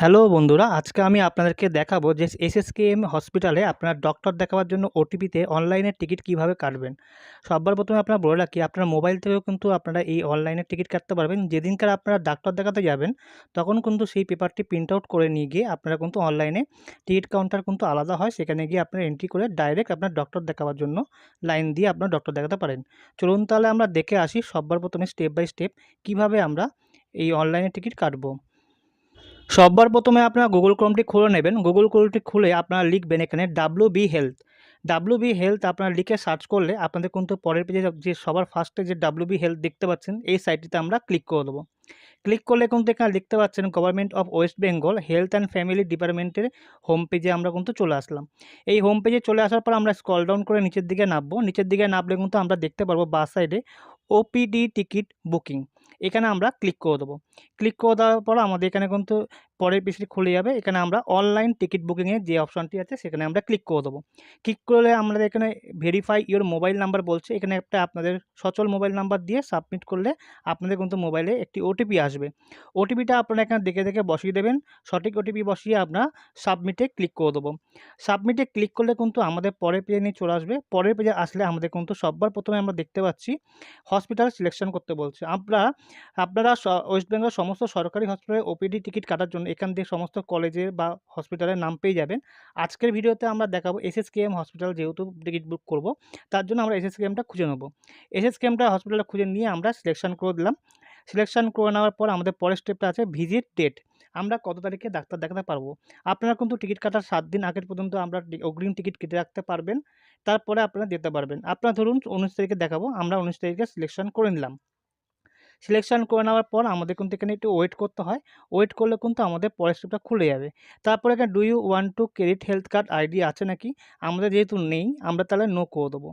Hello বন্ধুরা, আজকে আমি আপনাদেরকে দেখাবো যে এসএসকেএম হসপিটালে আপনার ডক্টর দেখাবার জন্য ওটিপিতে অনলাইনের টিকিট কীভাবে কাটবেন। সবার প্রথমে আপনারা বলে রাখি, আপনার মোবাইল থেকেও কিন্তু আপনারা এই অনলাইনের টিকিট কাটতে পারবেন। যেদিনকার আপনারা ডাক্তার দেখাতে যাবেন, তখন কিন্তু সেই পেপারটি প্রিন্ট আউট করে নিয়ে গিয়ে আপনারা কিন্তু অনলাইনে টিকিট কাউন্টার কিন্তু আলাদা হয়। সেখানে গিয়ে আপনারা এন্ট্রি করে ডাইরেক্ট আপনার ডক্টর দেখাবার জন্য লাইন দিয়ে আপনার ডক্টর দেখাতে পারেন। চলুন তাহলে আমরা দেখে আসি সবার প্রথমে স্টেপ বাই স্টেপ কীভাবে আমরা এই অনলাইনে টিকিট কাটবো। সবার প্রথমে আপনারা গুগল ক্রোমটি খুলে নেবেন। গুগল ক্রোমটি খুলে আপনারা লিখবেন এখানে W B health W B health আপনারা লিখে সার্চ করলে আপনাদের কিন্তু পরের পেজে যে সবার ফার্স্টে যে ডাব্লু বি হেলথ দেখতে পাচ্ছেন, এই সাইটটিতে আমরা ক্লিক করে দেবো। ক্লিক করলে কিন্তু এখানে দেখতে পাচ্ছেন government of West Bengal health and family ডিপার্টমেন্টের হোম পেজে আমরা কিন্তু চলে আসলাম। এই হোম পেজে চলে আসার পর আমরা স্কল ডাউন করে নিচের দিকে নামবো। নিচের দিকে নামলে কিন্তু আমরা দেখতে পারব বাস সাইডে ওপিডি টিকিট বুকিং এখানে আমরা ক্লিক করে দেবো। ক্লিক করে দেওয়ার পর আমাদের এখানে কিন্তু পরের পেজটি খুলে যাবে। এখানে আমরা অনলাইন টিকিট বুকিংয়ের যে অপশানটি আছে, সেখানে আমরা ক্লিক করে দেবো। ক্লিক করলে আমাদের এখানে ভেরিফাই ইওর মোবাইল নাম্বার বলছে। এখানে একটা আপনাদের সচল মোবাইল নাম্বার দিয়ে সাবমিট করলে আপনাদের কিন্তু মোবাইলে একটি ওটিপি আসবে। ওটিপিটা আপনারা এখানে দেখে দেখে বসিয়ে দেবেন। সঠিক ওটিপি বসিয়ে আপনার সাবমিটে ক্লিক করে দেবো। সাবমিটে ক্লিক করলে কিন্তু আমাদের পরের পেজে নিয়ে চলে আসবে। পরের পেজে আসলে আমাদের কিন্তু সববার প্রথমে আমরা দেখতে পাচ্ছি হসপিটাল সিলেকশন করতে বলছে। আমরা, আপনারা ওয়েস্ট বেঙ্গল সমস্ত সরকারি হসপিটালে ওপিডি টিকিট কাটার জন্য এখান থেকে সমস্ত কলেজের বা হসপিটালের নাম পেয়ে যাবেন। আজকের ভিডিওতে আমরা দেখাবো এসএসকেএম হসপিটাল যেহেতু টিকিট বুক করব, তার জন্য আমরা এসএসকেএমটা খুঁজে নেব। এসএসকেএমটা হসপিটালটা খুঁজে নিয়ে আমরা সিলেকশন করে দিলাম। সিলেকশন করে নেওয়ার পর আমাদের পরের স্টেপটা আছে ভিজিট ডেট আমরা কত তারিখে ডাক্তার দেখাতে পারব? আপনারা কিন্তু টিকিট কাটার সাত দিন আগের পর্যন্ত আমরা অগ্রিম টিকিট কেটে রাখতে পারবেন। তারপরে আপনারা যেতে পারবেন। আপনারা ধরুন উনিশ তারিখে দেখাবো, আমরা উনিশ তারিখে সিলেকশন করে নিলাম। সিলেকশন করে নেওয়ার পর আমাদের কিন্তু এখানে একটু ওয়েট করতে হয়। ওয়েট করলে কিন্তু আমাদের পরের স্টেপটা খুলে যাবে। তারপরে এখানে do you want to credit health card ID আছে নাকি? আমাদের যেহেতু নেই, আমরা তাহলে নো করে দেবো।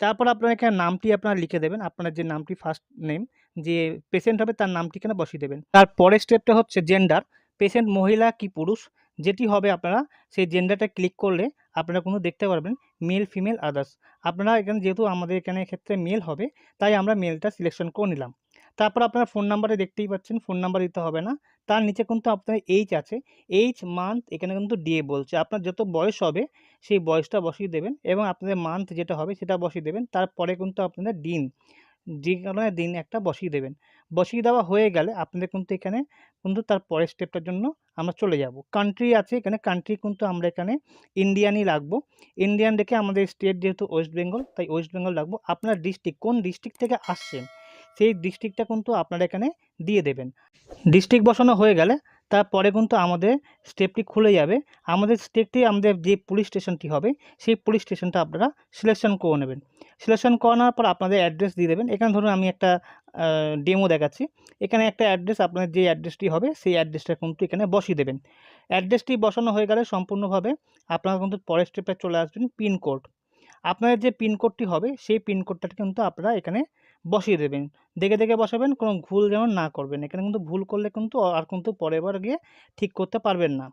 তারপর আপনার এখানে নামটি আপনারা লিখে দেবেন, আপনার যে নামটি ফার্স্ট নেম যে পেশেন্ট হবে তার নামটি এখানে বসিয়ে দেবেন। তার পরের স্টেপটা হচ্ছে জেন্ডার পেশেন্ট মহিলা কি পুরুষ? যেটি হবে আপনারা, সেই জেন্ডারটা ক্লিক করলে আপনারা কোনো দেখতে পারবেন মেল ফিমেল আদার্স আপনারা এখানে যেহেতু আমাদের এখানে ক্ষেত্রে মেল হবে, তাই আমরা মেলটা সিলেকশন করে নিলাম। তারপর আপনার ফোন নাম্বারে দেখতেই পাচ্ছেন ফোন নাম্বার দিতে হবে না। তার নিচে কিন্তু আপনার এইচ আছে। এইচ মান্থ এখানে কিন্তু ডিএ বলছে। আপনার যত বয়স হবে, সেই বয়সটা বসিয়ে দেবেন এবং আপনাদের মান্থ যেটা হবে সেটা বসিয়ে দেবেন। তারপরে কিন্তু আপনাদের দিন, যে কারণে দিন একটা বসিয়ে দেবেন। বসিয়ে দেওয়া হয়ে গেলে আপনাদের কিন্তু এখানে কিন্তু তার পরের স্টেপটার জন্য আমরা চলে যাব। কান্ট্রি আছে এখানে। কান্ট্রি কিন্তু আমরা এখানে ইন্ডিয়ানই রাখব। ইন্ডিয়ান রেখে আমাদের স্টেট যেহেতু ওয়েস্ট বেঙ্গল তাই ওয়েস্ট বেঙ্গল রাখব। আপনার ডিস্ট্রিক্ট কোন ডিস্ট্রিক্ট থেকে আসছেন? সেই ডিস্ট্রিক্টটা কিন্তু আপনারা এখানে দিয়ে দেবেন। ডিস্ট্রিক্ট বসানো হয়ে গেলে তারপরে কিন্তু আমাদের স্টেপটি খুলে যাবে। আমাদের স্টেপটি আমাদের যে পুলিশ স্টেশনটি হবে, সেই পুলিশ স্টেশনটা আপনারা সিলেকশন করে নেবেন। সিলেকশন করানোর পর আপনাদের অ্যাড্রেস দিয়ে দেবেন। এখানে ধরুন আমি একটা ডেমো দেখাচ্ছি। এখানে একটা অ্যাড্রেস আপনার যে অ্যাড্রেসটি হবে, সেই অ্যাড্রেসটা কিন্তু এখানে বসিয়ে দেবেন। অ্যাড্রেসটি বসানো হয়ে গেলে সম্পূর্ণভাবে আপনারা কিন্তু পরের স্টেপে চলে আসবেন পিনকোড আপনাদের যে পিনকোডটি হবে, সেই পিনকোডটা কিন্তু আপনারা এখানে বসিয়ে দেবেন। দেখে দেখে বসাবেন, কোনো ভুল যেমন না করবেন। এখানে কিন্তু ভুল করলে কিন্তু আর কিন্তু পরের বার গিয়ে ঠিক করতে পারবেন না।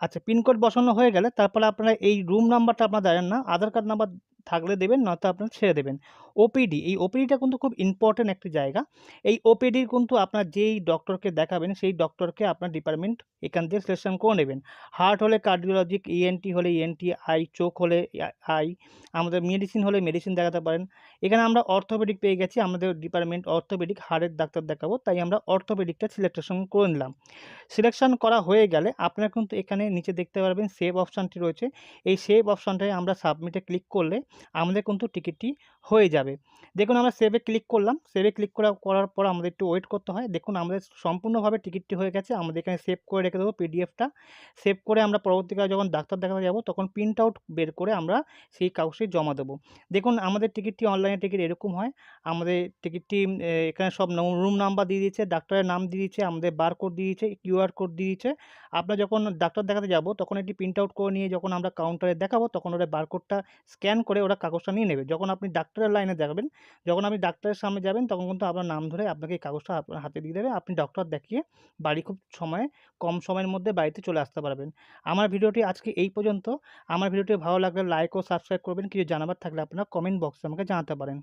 আচ্ছা পিনকোড বসানো হয়ে গেলে তারপরে আপনারা এই রুম নাম্বারটা আপনার জানেন না, আধার কার্ড নাম্বার থাকলে দেবেন, নয়তো আপনারা ছেড়ে দেবেন। ওপিডি এই ওপিডিটা কিন্তু খুব ইম্পর্টেন্ট একটি জায়গা। এই ওপিডির কিন্তু আপনার যেই ডক্টরকে দেখাবেন, সেই ডক্টরকে আপনার ডিপার্টমেন্ট এখান থেকে সিলেকশন করে নেবেন। হার্ট হলে কার্ডিওলজিক ইএনটি হলে ইএনটি আই চোখ হলে আই আমাদের মেডিসিন হলে মেডিসিন দেখাতে পারেন। এখানে আমরা অর্থোপেডিক পেয়ে গেছি, আমাদের ডিপার্টমেন্ট অর্থোপেডিক হাড়ের ডাক্তার দেখাবো, তাই আমরা অর্থোপেডিকটা সিলেকশন করে নিলাম। সিলেকশন করা হয়ে গেলে আপনারা কিন্তু এখানে নিচে দেখতে পারবেন সেভ অপশানটি রয়েছে। এই সেভ অপশানটায় আমরা সাবমিটে ক্লিক করলে আমাদের কিন্তু টিকিটটি হয়ে যাবে। দেখুন আমরা সেভে ক্লিক করলাম। সেভে ক্লিক করা, করার পর আমাদের একটু ওয়েট করতে হয়। দেখুন আমাদের সম্পূর্ণভাবে টিকিটটি হয়ে গেছে। আমাদের এখানে সেভ করে রেখে দেবো পিডিএফটা সেভ করে আমরা পরবর্তীকালে যখন ডাক্তার দেখাতে যাব, তখন প্রিন্ট আউট বের করে আমরা সেই কাগজটি জমা দেবো। দেখুন আমাদের টিকিটটি অনলাইনে টিকিট এরকম হয়। আমাদের টিকিটটি এখানে সব রুম নাম্বার দিয়ে দিয়েছে, ডাক্তারের নাম দিয়ে দিয়েছে, আমাদের বার কোড দিয়ে দিয়েছে কিউআর কোড দিয়ে দিয়েছে। আমরা যখন ডাক্তার দেখাতে যাব, তখন এটি প্রিন্ট আউট করে নিয়ে যখন আমরা কাউন্টারে দেখাবো, তখন ওরা বারকোডটা স্ক্যান করে ওরা কাগজটা নিয়ে নেবে। যখন আপনি ডাক্তারের লাইনে দেখাবেন যখন আপনি ডাক্তারের সামনে যাবেন, তখন কিন্তু আপনার নাম ধরে আপনাকে এই কাগজটা আপনার হাতে দিয়ে দেবে। আপনি ডক্টর দেখিয়ে বাড়ি খুব সময়ে, কম সময়ের মধ্যে বাড়িতে চলে আসতে পারবেন। আমার ভিডিওটি আজকে এই পর্যন্ত। আমার ভিডিওটি ভালো লাগলে লাইক ও সাবস্ক্রাইব করবেন। কিছু জানাবার থাকলে আপনারা কমেন্ট বক্সে আমাকে জানাতে পারেন।